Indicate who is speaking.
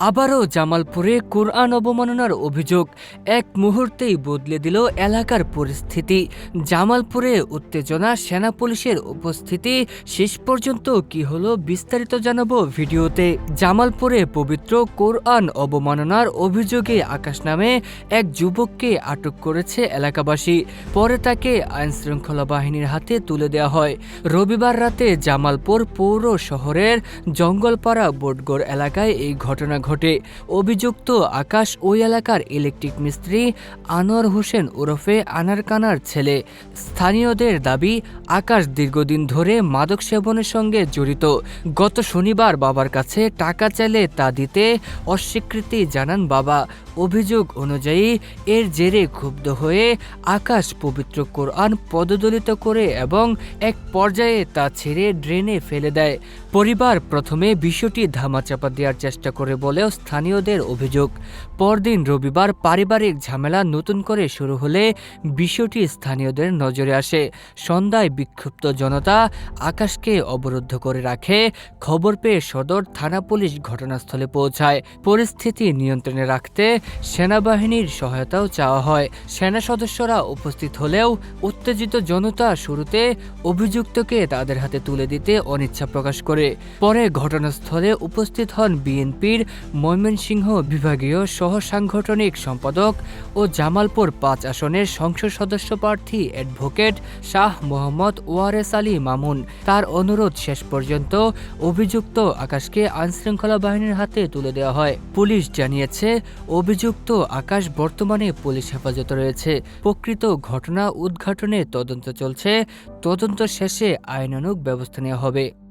Speaker 1: আবারও জামালপুরে কোরআন অবমাননার অভিযোগ এক মুহূর্তেই বদলে দিল এলাকার পরিস্থিতি। জামালপুরে উত্তেজনা সেনা পুলিশের উপস্থিতি। শেষ পর্যন্ত কি হলো বিস্তারিত জানাব ভিডিওতে। জামালপুরে পবিত্র কোরআন অবমাননার অভিযোগে আকাশ নামে এক যুবককে আটক করেছে এলাকাবাসী। পরে তাকে আইন শৃঙ্খলা বাহিনীর হাতে তুলে দেওয়া হয়। রবিবার রাতে জামালপুর পৌর শহরের জঙ্গলপাড়া বোটগড় এলাকায় এই ঘটনা ঘটে। অভিযুক্ত আকাশ ওই এলাকার ইলেকট্রিক মিস্ত্রি আনোয়ার হোসেন ওরফে আনার কানার ছেলে। স্থানীয়দের দাবি, আকাশ দীর্ঘদিন ধরে মাদক সেবনের সঙ্গে জড়িত। গত শনিবার বাবার কাছে টাকা চাইলে তা দিতে অস্বীকৃতি জানান বাবা। অভিযোগ অনুযায়ী এর জেরে ক্ষুব্ধ হয়ে আকাশ পবিত্র কোরআন পদদলিত করে এবং এক পর্যায়ে তা ছেড়ে ড্রেনে ফেলে দেয়। পরিবার প্রথমে বিষয়টি ধামাচাপা দেওয়ার চেষ্টা করে বলেও স্থানীয়দের অভিযোগ। পরদিন রবিবার পারিবারিক ঝামেলা নতুন করে শুরু হলে বিষয়টি স্থানীয়দের নজরে আসে। সন্ধ্যায় বিক্ষুব্ধ জনতা আকাশকে অবরুদ্ধ করে রাখে। খবর পেয়ে সদর থানা পুলিশ ঘটনাস্থলে পৌঁছায়। পরিস্থিতি নিয়ন্ত্রণে রাখতে সেনাবাহিনীর সহায়তাও চাওয়া হয়। সেনা সদস্যরা উপস্থিত হলেও উত্তেজিত জনতা শুরুতে অভিযুক্তকে তাদের হাতে তুলে দিতে অনিচ্ছা প্রকাশ করে। পরে ঘটনাস্থলে উপস্থিত হন বিএনপির ময়মনসিংহ বিভাগীয় সহ সাংগঠনিক সম্পাদক ও জামালপুর পাঁচ আসনের সংসদ সদস্য প্রার্থী অ্যাডভোকেট শাহ মোহাম্মদ ওয়ারেস আলী মামুন। তার অনুরোধ শেষ পর্যন্ত অভিযুক্ত আকাশকে আইনশৃঙ্খলা বাহিনীর হাতে তুলে দেওয়া হয়। পুলিশ জানিয়েছে, অভিযুক্ত আকাশ বর্তমানে পুলিশ হেফাজতে রয়েছে। প্রকৃত ঘটনা উদ্ঘাটনে তদন্ত চলছে। তদন্ত শেষে আইনানুগ ব্যবস্থা নেওয়া হবে।